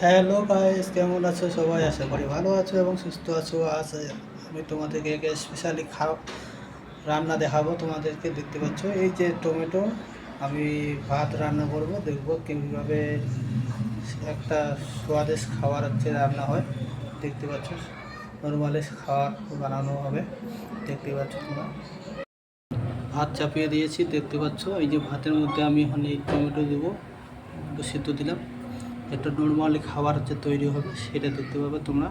Hello guys কেমন আছো? সবাই আশা করি ভালো আছো এবং সুস্থ আছো। আজ আমি তোমাদেরকে স্পেশালি খাও রান্না দেখাবো। তোমাদেরকে দেখতে পাচ্ছ, এই যে টমেটো, আমি ভাত রান্না করব। দেখব কীভাবে একটা স্বাদিস খাবার হচ্ছে, রান্না হয়। দেখতে পাচ্ছ নর্মালি খাবার বানানো হবে। দেখতে পাচ্ছ তোমরা। ভাত চাপিয়ে দিয়েছি, দেখতে পাচ্ছ। এই যে ভাতের মধ্যে আমি এখন এই টমেটো দেবো। সেদ্ধ দিলাম। একটা নর্মালি খাবার হচ্ছে তৈরি হবে, সেটা দেখতে পাবে তোমরা।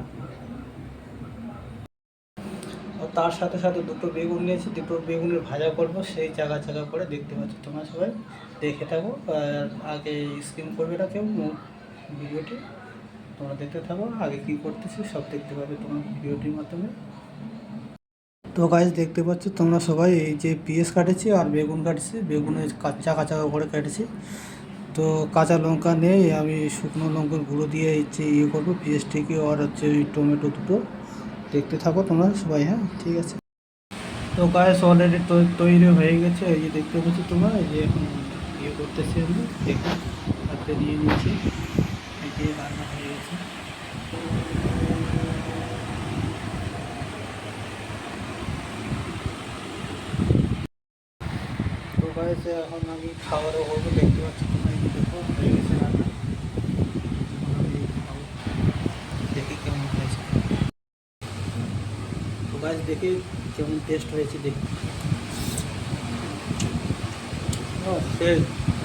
তার সাথে সাথে দুটো বেগুন নিয়েছি, দুটো বেগুনের ভাজা করব, সেই জায়গা জায়গা করে দেখতে পাচ্ছ তোমরা সবাই। দেখে থাকো, আর আগে স্কিম করবে না কেউ ভিডিওটি তোমরা দেখতে থাকো, আগে কী করতেছি সব দেখতে পাবে তোমার ভিডিওটির মাধ্যমে। তো গাছ দেখতে পাচ্ছ তোমরা সবাই এই যে পিএস কাটেছি আর বেগুন কাটেছি, বেগুনের কাঁচা কাঁচা করে কেটেছি। তো কাঁচা লঙ্কা নেই, আমি শুকনো লঙ্কার গুঁড়ো দিয়ে হচ্ছে ইয়ে করব পিএসটিকে আর হচ্ছে ওই টমেটো দুটো। দেখতে থাকো তোমরা সবাই হ্যাঁ ঠিক আছে। তো গাছ অলরেডি তৈরি হয়ে গেছে, এই যে দেখতে পাচ্ছি তোমরা, এই যে এখন ইয়ে করতেছি আমি, দেখে, হাতে নিয়ে নিয়েছি, এই যে রান্না হয়ে গেছে। তো এখন আমি খাওয়ারও করব, দেখতে পাচ্ছি তোমরা এই যে দেখো হয়ে গেছে রান্না এখন আমি খাব। দেখি কেমন হয়েছে গাছ দেখি কেমন টেস্ট হয়েছে দেখি।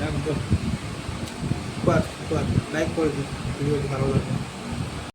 একদম। বাস বাস লাইক করে দিন ভিডিওটি ভালো লাগবে।